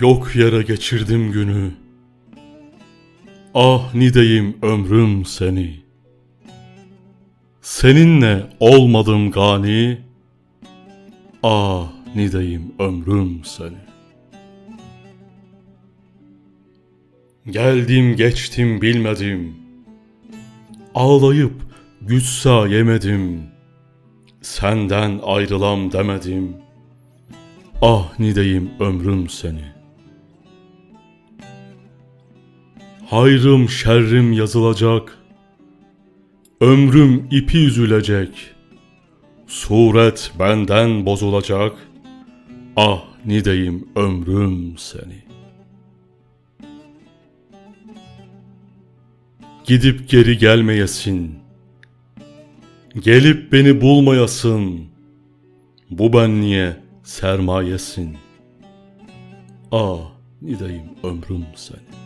Yok yere geçirdim günü. Ah nideyim ömrüm seni. Seninle olmadım gani. Ah nideyim ömrüm seni. Geldim geçtim bilmedim. Ağlayıp güçsa yemedim. Senden ayrılam demedim. Ah nideyim ömrüm seni. Hayrım şerrim yazılacak. Ömrüm ipi üzülecek. Suret benden bozulacak. Ah nideyim ömrüm seni. Gidip geri gelmeyesin. Gelip beni bulmayasın. Bu benliğe sermayesin. Ah nideyim ömrüm seni.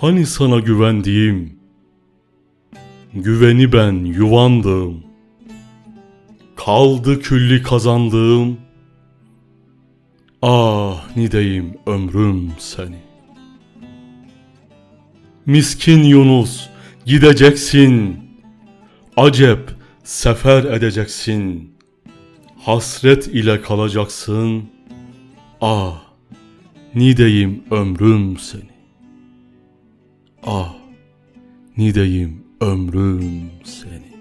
Hani sana güvendiğim, güveni ben yuvandım. Kaldı külli kazandığım, ah nideyim ömrüm seni. Miskin Yunus gideceksin, acep sefer edeceksin. Hasret ile kalacaksın, ah nideyim ömrüm seni. Ah, nideyim ömrüm seni.